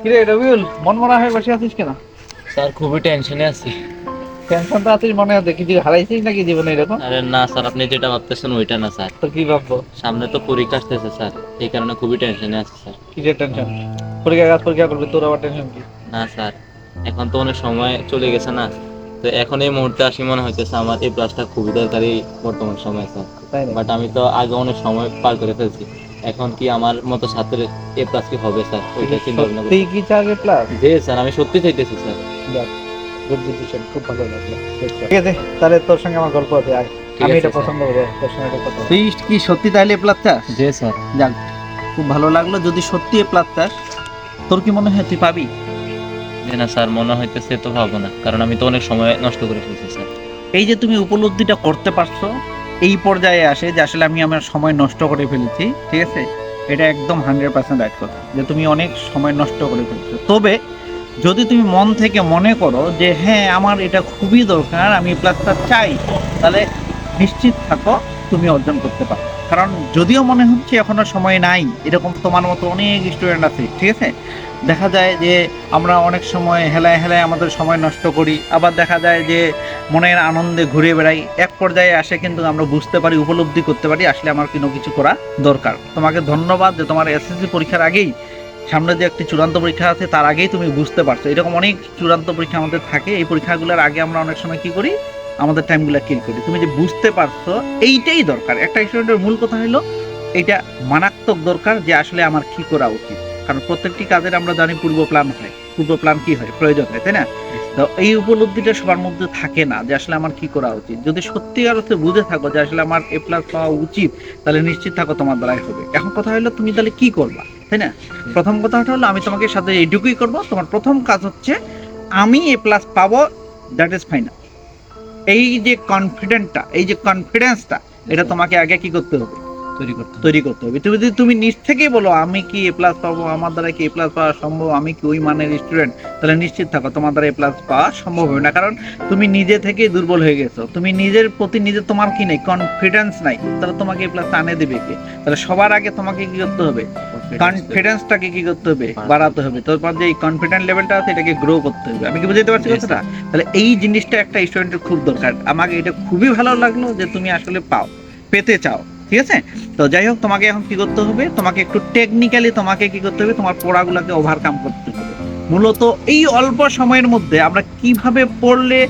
কিরে রবিউল মন মরা হয়ে বসে আছিস কেন? স্যার খুবই টেনশনে আছি। টেনশন তো আছিস মনে কিছু হারাইছিস নাকি জীবনে এরকম? আরে না স্যার আপনি যেটা ভাবতেছেন ওইটা না স্যার। তো কি ভাববো? সামনে তো পরীক্ষা আসতেছে স্যার। এই কারণে খুবই টেনশনে আছি স্যার। কিসের টেনশন পরীক্ষা কাজ পরীক্ষা করবি তোর আবার টেনশন কি? না স্যার এখন তো অনেক সময় চলে গেছে না। তো এখন এই মুহূর্তে আসি মনে হইতেছে আমার এই ক্লাসটা খুবই দরকারি বর্তমান সময় স্যার। তাই বাট আমি তো আগে অনেক সময় পার করে ফেলছি। এখন কি আমার মতো ছাত্রের এ প্লাস কি হবে স্যার? ওইটা চিন্তা ভাবনা করছি। কি চাগে প্লাস জি স্যার আমি সত্যি চাইতেছি স্যার। গুড ডিসিশন খুব ভালো লাগল। ঠিক আছে তাহলে তোর সঙ্গে আমার গল্প আছে আমি এটা পছন্দ করব তোর সঙ্গে এটা কথা তুই কি সত্যি তাহলে এ প্লাস চাস জি স্যার। যাক খুব ভালো লাগল যদি সত্যি এ প্লাস চাস তোর কি মনে হয় তুই পাবি? না স্যার মনে হইতেছে তো ভাবো না কারণ আমি তো অনেক সময় নষ্ট করে ফেলছি স্যার। এই যে তুমি উপলব্ধিটা করতে পারছ এই পর্যায়ে আসে যে আসলে আমি আমার সময় নষ্ট করে ফেলেছি, ঠিক আছে? এটা একদম হান্ড্রেড পার্সেন্ট রাইট কথা, যে তুমি অনেক সময় নষ্ট করে ফেলছো। তবে যদি তুমি মন থেকে মনে করো যে হ্যাঁ আমার এটা খুবই দরকার, আমি প্লাসটা চাই, তাহলে নিশ্চিত থাকো, তুমি অর্জন করতে পারো। কারণ যদিও মনে হচ্ছে এখনও সময় নাই, এরকম তোমার মতো অনেক স্টুডেন্ট আছে, ঠিক আছে? দেখা যায় যে আমরা অনেক সময় হেলায় হেলায় আমাদের সময় নষ্ট করি, আবার দেখা যায় যে মনের আনন্দে ঘুরে বেড়াই, এক পর্যায়ে আসে কিন্তু আমরা বুঝতে পারি, উপলব্ধি করতে পারি, আসলে আমার কোনো কিছু করা দরকার। তোমাকে ধন্যবাদ যে তোমার এসএসসি পরীক্ষার আগেই সামনে যে একটি চূড়ান্ত পরীক্ষা আছে, তার আগেই তুমি বুঝতে পারছ। এরকম অনেক চূড়ান্ত পরীক্ষা আমাদের থাকে, এই পরীক্ষাগুলোর আগে আমরা অনেক সময় কি করি? আমাদের টাইমগুলো কিল করি। তুমি যে বুঝতে পারছ এইটাই দরকার। একটা স্টুডেন্টের মূল কথা হলো এটা মারাত্মক দরকার যে আসলে আমার কি করা উচিত। কারণ প্রত্যেকটি কাজের আমরা জানি পূর্ব প্ল্যান হয়। পূর্ব প্ল্যান কি হয়? প্রয়োজন হয় তাই না? তো এই উপলব্ধিটা সবার মধ্যে থাকে না যে আসলে আমার কি করা উচিত। যদি সত্যিকার অর্থে বুঝে থাকো যে আসলে আমার এ প্লাস পাওয়া উচিত তাহলে নিশ্চিত থাকো তোমার দ্বারাই হবে। এখন কথা হলো তুমি তাহলে কি করবা তাই না? প্রথম কথাটা হলো আমি তোমাকে সাথে এইটুকুই করব। তোমার প্রথম কাজ হচ্ছে আমি এ প্লাস পাবো দ্যাট ইজ ফাইনাল এই যে কনফিডেন্টটা এই যে কনফিডেন্সটা এটা তোমাকে আগে কি করতে হবে? তৈরি করতে হবে। তুমি যদি তুমি নিজ থেকেই বলো আমি কি এ প্লাস পাবো আমার দ্বারা কি এ প্লাস পাওয়া সম্ভব আমি কি ওই মানের স্টুডেন্ট তাহলে নিশ্চিত থাকো তোমার দ্বারা এ প্লাস পাওয়া সম্ভব হবে না। কারণ তুমি নিজে থেকেই দুর্বল হয়ে গেছো। তুমি নিজের প্রতি নিজে তোমার কি নেই? কনফিডেন্স নাই। তাহলে তোমাকে এ প্লাস আনে দেবে কে? তাহলে সবার আগে তোমাকে কি করতে হবে? কনফিডেন্সটাকে কি করতে হবে? বাড়াতে হবে। তোমার যে কনফিডেন্ট লেভেলটা আছে এটাকে গ্রো করতে হবে। আমি কি বুঝতে পারছি কথাটা? তাহলে এই জিনিসটা একটা স্টুডেন্টের খুব দরকার। আমাকে এটা খুবই ভালো লাগল যে তুমি আসলে পাও পেতে চাও। ঠিক আছে? তো যাই হোক, তোমাকে এখন কি করতে হবে? তোমাকে একটু টেকনিক্যালি তোমাকে কি করতে হবে? তোমার পড়াগুলোকে ওভারকাম করতে হবে। মূলত এই অল্প সময়ের মধ্যে আমরা কীভাবে পড়লে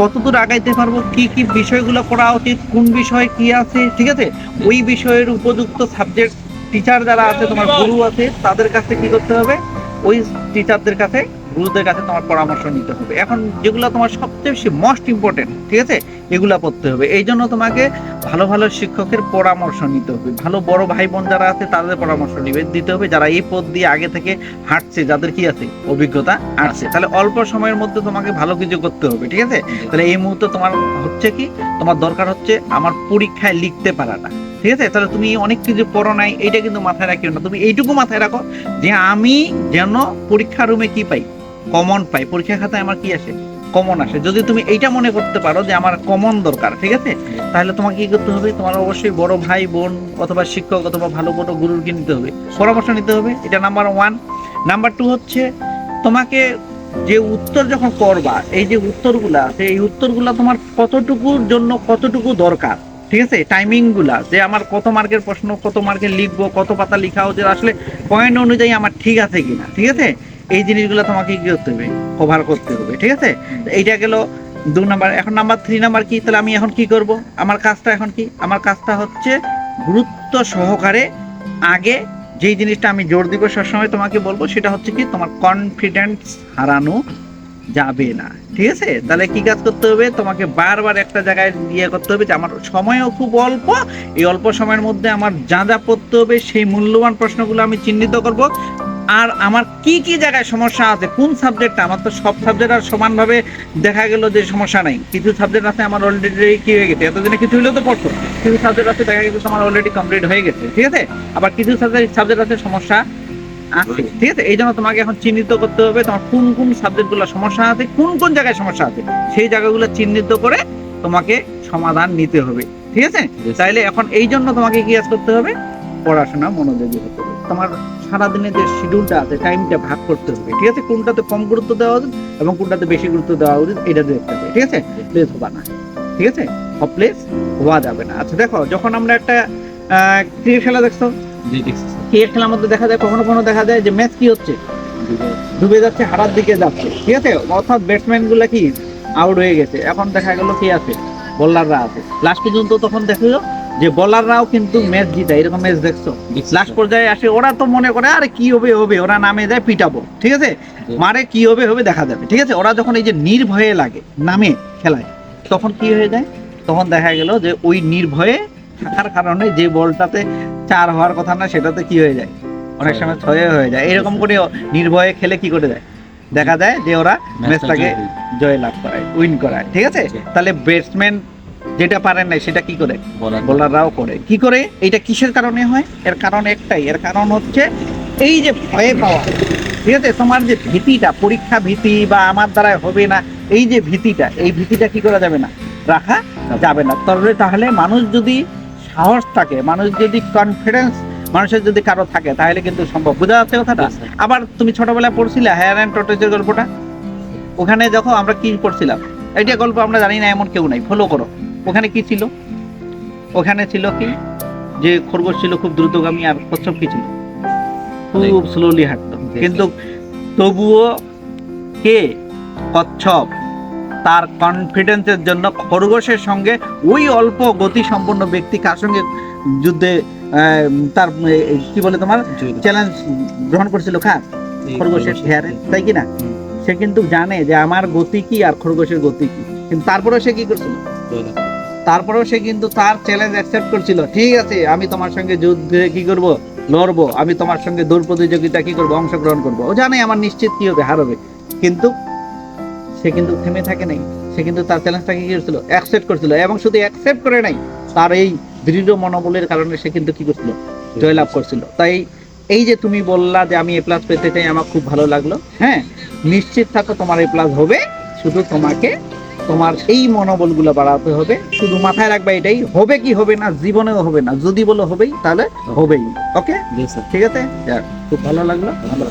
কতদূর আগাইতে পারব? কি কি বিষয়গুলো পড়া উচিত? কোন বিষয় কি আছে? ঠিক আছে? ওই বিষয়ের উপযুক্ত সাবজেক্ট টিচার যারা আছে, তোমার গুরু আছে, তাদের কাছে কি করতে হবে? ওই টিচারদের কাছে, গুরুদের কাছে তোমার পরামর্শ নিতে হবে। এখন যেগুলো তোমার সবচেয়ে বেশি মোস্ট ইম্পর্টেন্ট ঠিক আছে? এগুলা পড়তে হবে। এই জন্য তোমাকে ভালো ভালো শিক্ষকের পরামর্শ নিতে হবে। ভালো বড় ভাই বোন যারা আছে তাদের পরামর্শ নিবে দিতে হবে। যারা এই পথ দিয়ে আগে থেকে হাঁটছে যাদের কি আছে অভিজ্ঞতা আছে তাহলে অল্প সময়ের মধ্যে তোমাকে ভালো কিছু করতে হবে ঠিক আছে? তাহলে এই মুহূর্তে তোমার হচ্ছে কি তোমার দরকার হচ্ছে আমার পরীক্ষায় লিখতে পারাটা ঠিক আছে? তাহলে তুমি অনেক কিছু পড়ো নাই এটা কিন্তু মাথায় রাখিও না। তুমি এইটুকু মাথায় রাখো যে আমি যেন পরীক্ষা রুমে কি পাই? কমন পাই। পরীক্ষা খাতায় আমার কি আসে? কমন আসে। যদি তুমি এইটা মনে করতে পারো যে আমার কমন দরকার, ঠিক আছে? তাহলে তোমাকে কি করতে হবে? তোমার অবশ্যই বড় ভাই, বোন অথবা শিক্ষক অথবা ভালো বড় গুরুর কি নিতে হবে। পরামর্শ নিতে হবে। এটা নাম্বার ওয়ান নাম্বার টু হচ্ছে তোমাকে যে উত্তর যখন করবা, এই যে উত্তরগুলা আছে, এই উত্তরগুলা তোমার কতটুকুর জন্য কতটুকু দরকার, ঠিক আছে? টাইমিংগুলা যে আমার কত মার্কের প্রশ্ন, কত মার্কের লিখব, কত পাতা লিখা হচ্ছে, আসলে পয়েন্ট অনুযায়ী আমার ঠিক আছে কিনা, ঠিক আছে? এই জিনিসগুলো তোমাকে কি করতে হবে? কভার করতে হবে ঠিক আছে? এইটা গেল দু নাম্বার। এখন নাম্বার থ্রি নাম্বার কি? তাহলে আমি এখন কি করব? আমার কাজটা এখন কি? আমার কাজটা হচ্ছে গুরুত্ব সহকারে আগে যেই জিনিসটা আমি জোর দিব সবসময় তোমাকে বলব সেটা হচ্ছে কি তোমার কনফিডেন্স হারানো যাবে না ঠিক আছে? তাহলে কি কাজ করতে হবে? তোমাকে বারবার একটা জায়গায় ইয়ে করতে হবে যে আমার সময়ও খুব অল্প এই অল্প সময়ের মধ্যে আমার যা যা পড়তে হবে সেই মূল্যবান প্রশ্নগুলো আমি চিহ্নিত করব। আর আমার কি কি জায়গায় সমস্যা আছে? কোন সাবজেক্টটা আমার তো সব সাবজেক্ট আর সমানভাবে দেখা গেল যে সমস্যা নাই। কিছু সাবজেক্ট আছে আমার অলরেডি কি হয়ে গেছে? এতদিনে কিছু হলেও তো পড়তো। কিছু সাবজেক্ট আছে দেখা গেছে আমার অলরেডি কমপ্লিট হয়ে গেছে ঠিক আছে? আবার কিছু সাবজেক্ট সাবজেক্ট আছে সমস্যা আছে ঠিক আছে? এই জন্য তোমাকে এখন চিহ্নিত করতে হবে তোমার কোন কোন সাবজেক্টগুলো সমস্যা আছে কোন কোন জায়গায় সমস্যা আছে। সেই জায়গাগুলো চিহ্নিত করে তোমাকে সমাধান নিতে হবে ঠিক আছে. তাইলে এখন এই জন্য তোমাকে কি কাজ করতে হবে? পড়াশোনা মনোযোগী হতে হবে। তোমার সারাদিনের যে শিডিউলটা আছে টাইমটা ভাগ করতে হবে ঠিক আছে? কোনটাতে কম গুরুত্ব দেওয়া উচিত এবং কোনটাতে বেশি গুরুত্ব দেওয়া উচিত এটা দেখতে হবে ঠিক আছে? প্লেস হবা না ঠিক আছে? প্লেস হওয়া যাবে না। আচ্ছা দেখো যখন আমরা একটা ক্রিকেট খেলা দেখছ। ক্রিকেট খেলার মধ্যে দেখা যায় কখনো কখনো দেখা যায় যে ম্যাচ কি হচ্ছে? ডুবে যাচ্ছে হারার দিকে যাচ্ছে ঠিক আছে? অর্থাৎ ব্যাটসম্যানগুলা কি? আউট হয়ে গেছে। এখন দেখা গেল কি আছে? বোলাররা আছে। লাস্ট পর্যন্ত তখন দেখল যে বোলাররাও কিন্তু ম্যাচ জিতায় এরকম ম্যাচ দেখছ? দেখছি লাস্ট পর্যায়ে আসে ওরা তো মনে করে আরে কি হবে হবে? ওরা নামে যায় পিটাবো ঠিক আছে? মারে কি হবে হবে দেখা যাবে ঠিক আছে? ওরা যখন এই যে নির্ভয়ে লাগে নামে খেলায় তখন কি হয়ে যায়? তখন দেখা গেল যে ওই নির্ভয়ে থাকার কারণে যে বলটাতে চার হওয়ার কথা না সেটাতে কি হয়ে যায়? অনেক সময় ছয় হয়ে যায়। এরকম করে নির্ভয়ে খেলে কি করে যায়? দেখা যায় যে ওরা ম্যাচটাকে জয়। লাভ করায় উইন করায় ঠিক আছে? তাহলে ব্যাটসম্যান যেটা পারেন না সেটা কি করে? বলার বোলাররাও করে। কি করে? এটা কিসের কারণে হয়? এর কারণ একটাই। এর কারণ হচ্ছে এই যে ভয়ে পাওয়া ঠিক আছে? তোমার যে ভীতিটা পরীক্ষা ভীতি বা আমার দ্বারা হবে না এই যে ভীতিটা এই ভীতিটা কি করা যাবে না? রাখা যাবে না। তবে তাহলে মানুষ যদি সাহস থাকে মানুষ যদি কনফিডেন্স মানুষের যদি কারও থাকে তাহলে কিন্তু সম্ভব। বোঝা যাচ্ছে কথাটা? আবার তুমি ছোটবেলায় পড়ছিলে হেয়ার অ্যান্ড টর্টেজের গল্পটা? ওখানে দেখো আমরা কি পড়ছিলাম। এইটা গল্প আমরা জানি না এমন কেউ নাই। ফলো করো। ওখানে কি ছিল? ওখানে ছিল কি? যে খরগোশ ছিল খুব দ্রুতগামী আর কচ্ছপ কি ছিল? খুব স্লোলি হাঁটতো। কিন্তু তবুও কে? কচ্ছপ। তার কনফিডেন্সের জন্য খরগোশের সঙ্গে ওই অল্প গতি সম্পন্ন ব্যক্তি কার সঙ্গে যুদ্ধে তার কি বলে তোমার? চ্যালেঞ্জ গ্রহণ করছিল কার? খরগোশের হেয়ারে তাই কি না? সে কিন্তু জানে যে আমার গতি কি আর খরগোশের গতি কি। কিন্তু তারপরেও সে কি করছিল। তারপরেও সে কিন্তু তার চ্যালেঞ্জ অ্যাকসেপ্ট করছিল। ঠিক আছে, আমি তোমার সঙ্গে যুদ্ধে কি করব? লড়বো। আমি তোমার সঙ্গে দৌড় প্রতিযোগিতা কি করব? অংশগ্রহণ করব। ও জানে আমার নিশ্চিত কি হবে, হার হবে। কিন্তু সে কিন্তু থেমে থাকে নাই। সে কিন্তু তার চ্যালেঞ্জটাকে কি করছিল? অ্যাকসেপ্ট করছিল এবং শুধু অ্যাকসেপ্ট করে নাই, তার এই দৃঢ় মনোবলের কারণে সে কিন্তু কি করছিল? জয়লাভ করছিল। তাই এই যে তুমি বললা যে আমি এ প্লাস পেতে চাই, আমার খুব ভালো লাগল। হ্যাঁ নিশ্চিত থাকো তোমার এ প্লাস হবে। শুধু তোমাকে তোমার এই মনোবলগুলো বাড়াতে হবে। শুধু মাথায় রাখবা এটাই হবে কি হবে না জীবনেও হবে না। যদি বলো হবেই তাহলে হবেই। ওকে ঠিক আছে? খুব ভালো লাগল। ভালো